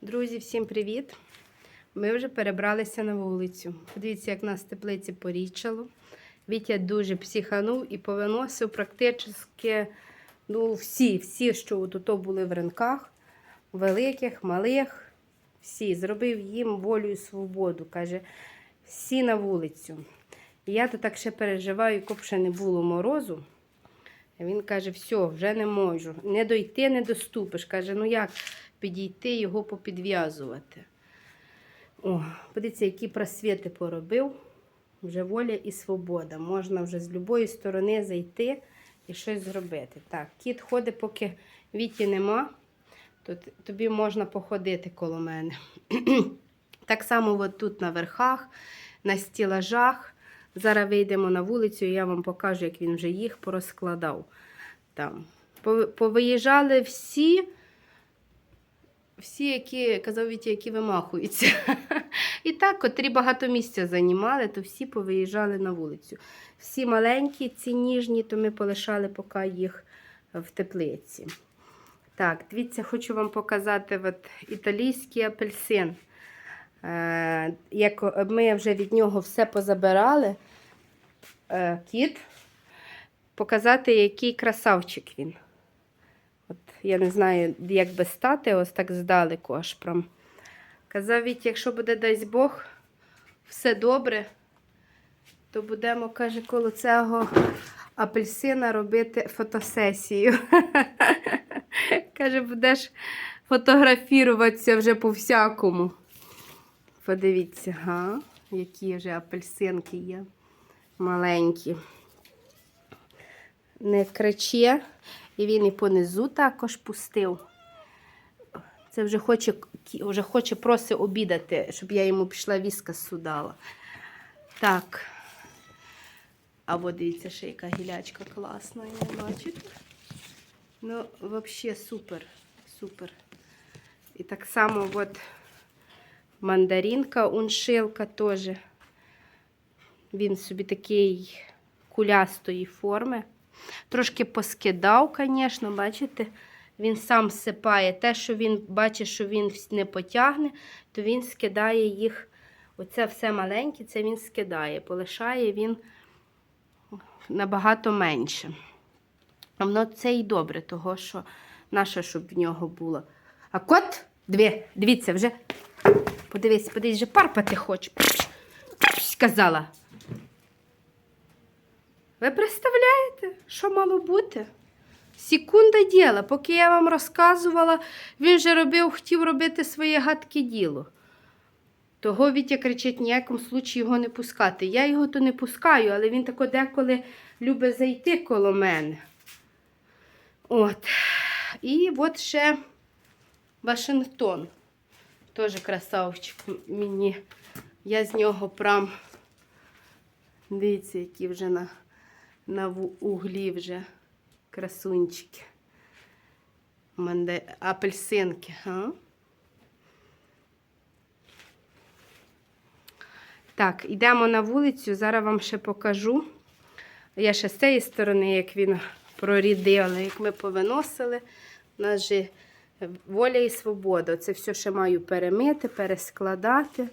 Друзі, всім привіт! Ми вже перебралися на вулицю. Подивіться, як нас в теплиці порічало. Вітя дуже психанув і повиносив практично ну, всі, всі, що тут були в ринках, великих, малих, всі. Зробив їм волю і свободу. Каже, всі на вулицю. Я то так ще переживаю, коли ще не було морозу. Він каже, все, вже не можу. Не дойти, не доступиш. Каже, ну як підійти, його попідв'язувати. О, подивіться, які просвіти поробив. Вже воля і свобода. Можна вже з будь-якої сторони зайти і щось зробити. Так, кіт ходить, поки віті нема, то тобі можна походити коло мене. так само от тут на верхах, на стілажах. Зараз вийдемо на вулицю, і я вам покажу, як він вже їх порозкладав. Там. Повиїжджали всі, всі, які казав Вітя, які вимахуються. І так, котрі багато місця займали, то всі повиїжджали на вулицю. Всі маленькі, ці ніжні, то ми полишали поки їх в теплиці. Так, дивіться, хочу вам показати от, італійський апельсин. Е, як ми вже від нього все позабирали, е, кіт, показати, який красавчик він. Я не знаю, як би стати, ось так здалеку аж прям. Казав Вітя, якщо буде дасть Бог, все добре, то будемо, каже, коло цього апельсина робити фотосесію. каже, будеш фотографіруватися вже по всякому. Подивіться, га, які вже апельсинки є маленькі. Не криче, і він і понизу також пустив. Це вже хоче, вже хоче просить обідати, щоб я йому пішла віска судала. Так. А от дивіться, ще яка гілячка класна, я бачите? Ну, взагалі супер, супер. І так само от мандаринка, уншилка теж. Він собі такий кулястої форми. Трошки поскидав, звісно, бачите, він сам сипає. Те, що він бачить, що він не потягне, то він скидає їх. Оце все маленьке, це він скидає. Полишає він набагато менше. Воно це і добре, того що наше, щоб в нього було. А кот, дві, дивіться, вже. Подивись, подивись, вже парпати хоче. Сказала. Ви представляєте, що мало бути? Секунда діла, поки я вам розказувала, він вже робив, хотів робити своє гадке діло. Того Вітя кричить, ніякому случаї його не пускати. Я його то не пускаю, але він тако деколи любить зайти коло мене. От. І от ще Вашингтон. Теж красавчик мені. Я з нього прям. Дивіться, які вже на, на углі вже красунчики. Манде... Апельсинки. А? Так, йдемо на вулицю, зараз вам ще покажу. Я ще з цієї сторони, як він прорідив, як ми повиносили. У нас же воля і свобода. Це все ще маю перемити, перескладати.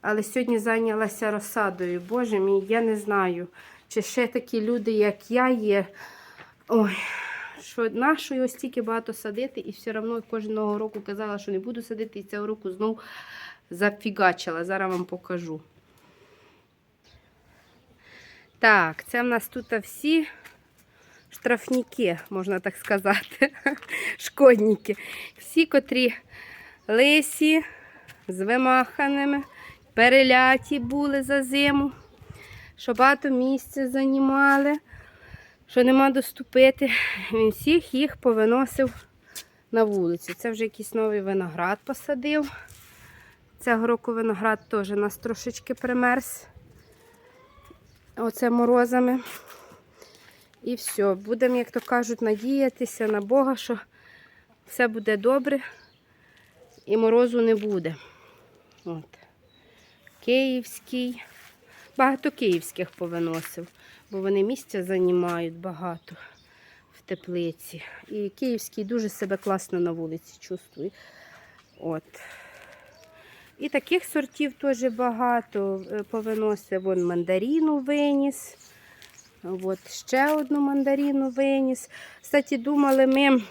Але сьогодні зайнялася розсадою. Боже мій, я не знаю, чи ще такі люди, як я, є. Ой, що нашої ось стільки багато садити, і все одно кожного року казала, що не буду садити, і цього року знову зафігачила. Зараз вам покажу. Так, це в нас тут всі штрафники, можна так сказати, шкодники. Всі, котрі лисі, з вимаханими, переляті були за зиму, що багато місця займали, що нема доступити. Він всіх їх повиносив на вулицю. Це вже якийсь новий виноград посадив. Цього року виноград теж нас трошечки примерз. Оце морозами. І все. Будемо, як то кажуть, надіятися на Бога, що все буде добре і морозу не буде. От. Київський. Багато київських повиносив, бо вони місця займають багато в теплиці. І київський дуже себе класно на вулиці чувствує. От. І таких сортів теж багато. Е, Повиносив вон мандаріну виніс. От ще одну мандаріну виніс. Кстати, думали ми.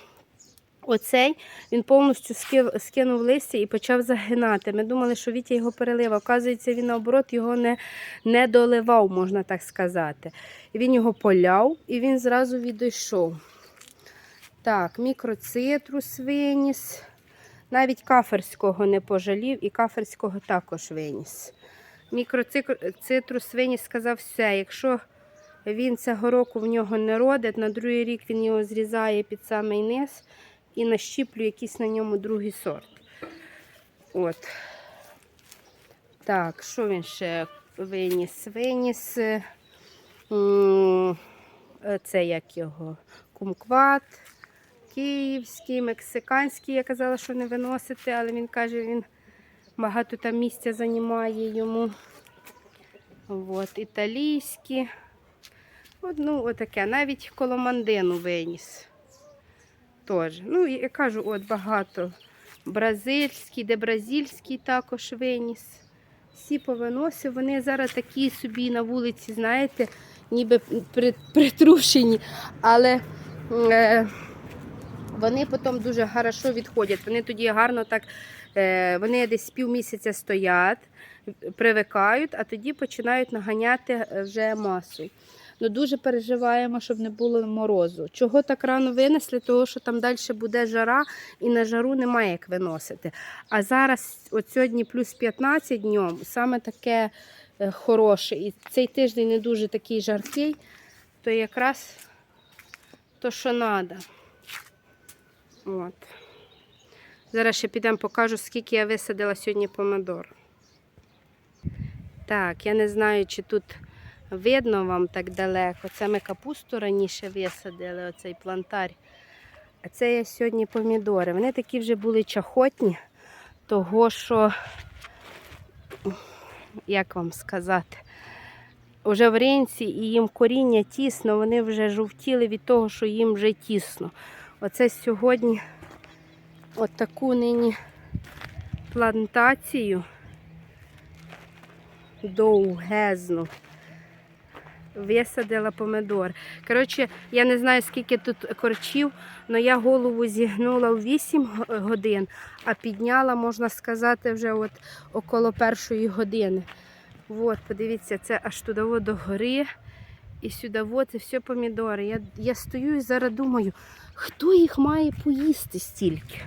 Оцей він повністю скинув листя і почав загинати. Ми думали, що Вітя його перелив. Оказується, він наоборот його не, не доливав, можна так сказати. І він його поляв і він зразу відійшов. Так, мікроцитрус виніс. Навіть каферського не пожалів, і каферського також виніс. Мікроцитрус виніс сказав все. Якщо він цього року в нього не родить, на другий рік він його зрізає під самий низ і нащіплює якийсь на ньому другий сорт. От. Так, що він ще виніс? Виніс це як його кумкват, київський, мексиканський. Я казала, що не виносити, але він каже, він багато там місця займає йому. От, італійські. От, ну, отаке. Навіть коломандину виніс. Теж. Ну, я кажу, от багато. Бразильський, де бразильський також виніс. Всі повиносив. Вони зараз такі собі на вулиці, знаєте, ніби притрушені. Але е, вони потім дуже хорошо відходять. Вони тоді гарно так, е, вони десь півмісяця стоять, привикають, а тоді починають наганяти вже масу. Ну, дуже переживаємо, щоб не було морозу. Чого так рано винесли? Тому що там далі буде жара і на жару немає як виносити. А зараз, от сьогодні плюс 15 днем, саме таке е, хороше. І цей тиждень не дуже такий жаркий, то якраз то, що треба. От. Зараз ще підемо покажу, скільки я висадила сьогодні помидор. Так, я не знаю, чи тут видно вам так далеко. Це ми капусту раніше висадили, оцей плантар. А це я сьогодні помідори. Вони такі вже були чахотні, того що, як вам сказати, вже в ринці і їм коріння тісно, вони вже жовтіли від того, що їм вже тісно. Оце сьогодні отаку нині плантацію довгезну висадила помидор. Коротше, я не знаю, скільки тут корчів, але я голову зігнула в 8 годин, а підняла, можна сказати, вже от около першої години. От, подивіться, це аж туди до гори. І сюди от, це все помідори. Я, я стою і зараз думаю, хто їх має поїсти стільки?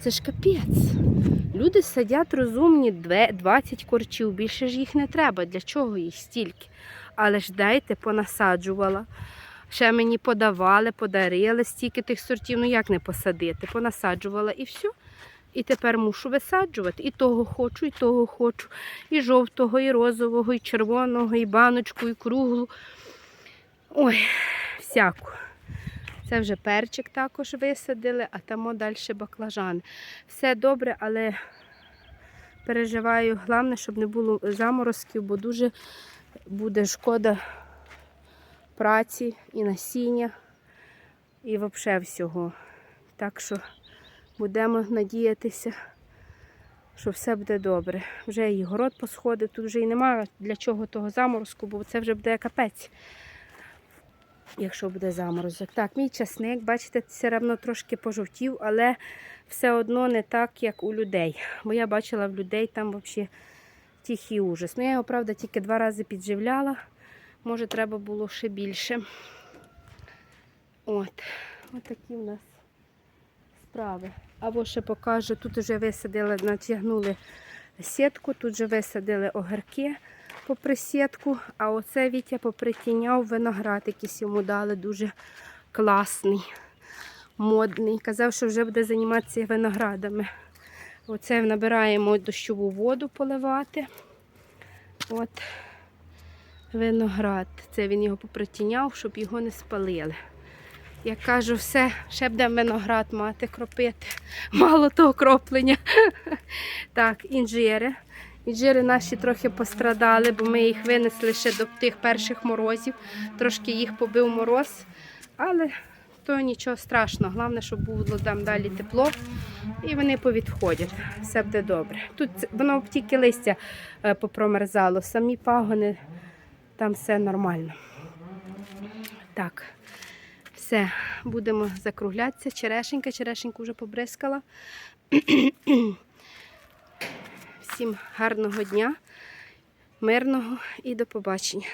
Це ж капець. Люди садять розумні 20 корчів, більше ж їх не треба. Для чого їх стільки? Але ж дайте, понасаджувала. Ще мені подавали, подарили стільки тих сортів, ну як не посадити? Понасаджувала і все. І тепер мушу висаджувати. І того хочу, і того хочу. І жовтого, і розового, і червоного, і баночку, і круглу. Ой, всяку. Це вже перчик також висадили, а там далі баклажани. Все добре, але переживаю, головне, щоб не було заморозків, бо дуже буде шкода праці і насіння, і взагалі всього. Так що будемо надіятися, що все буде добре. Вже і город посходив, тут вже і немає для чого того заморозку, бо це вже буде капець якщо буде заморозок. Так, мій часник, бачите, все одно трошки пожовтів, але все одно не так, як у людей. Бо я бачила в людей там взагалі тихий ужас. Ну, я його, правда, тільки два рази підживляла. Може, треба було ще більше. От, от такі в нас справи. Або ще покажу, тут вже висадили, натягнули сітку, тут вже висадили огірки попри сітку, а оце Вітя попритіняв виноград, якийсь йому дали дуже класний, модний. Казав, що вже буде займатися виноградами. Оце набираємо дощову воду поливати. От виноград. Це він його попритіняв, щоб його не спалили. Я кажу, все, ще буде виноград мати, кропити. Мало того кроплення. Так, інжири. Інжири наші трохи пострадали, бо ми їх винесли ще до тих перших морозів. Трошки їх побив мороз, але то нічого страшного. Головне, щоб було там далі тепло. І вони повідходять. Все буде добре. Тут воно тільки листя е, попромерзало, самі пагони, там все нормально. Так, все, будемо закруглятися. Черешенька, черешеньку вже побризкала. Всім гарного дня, мирного і до побачення.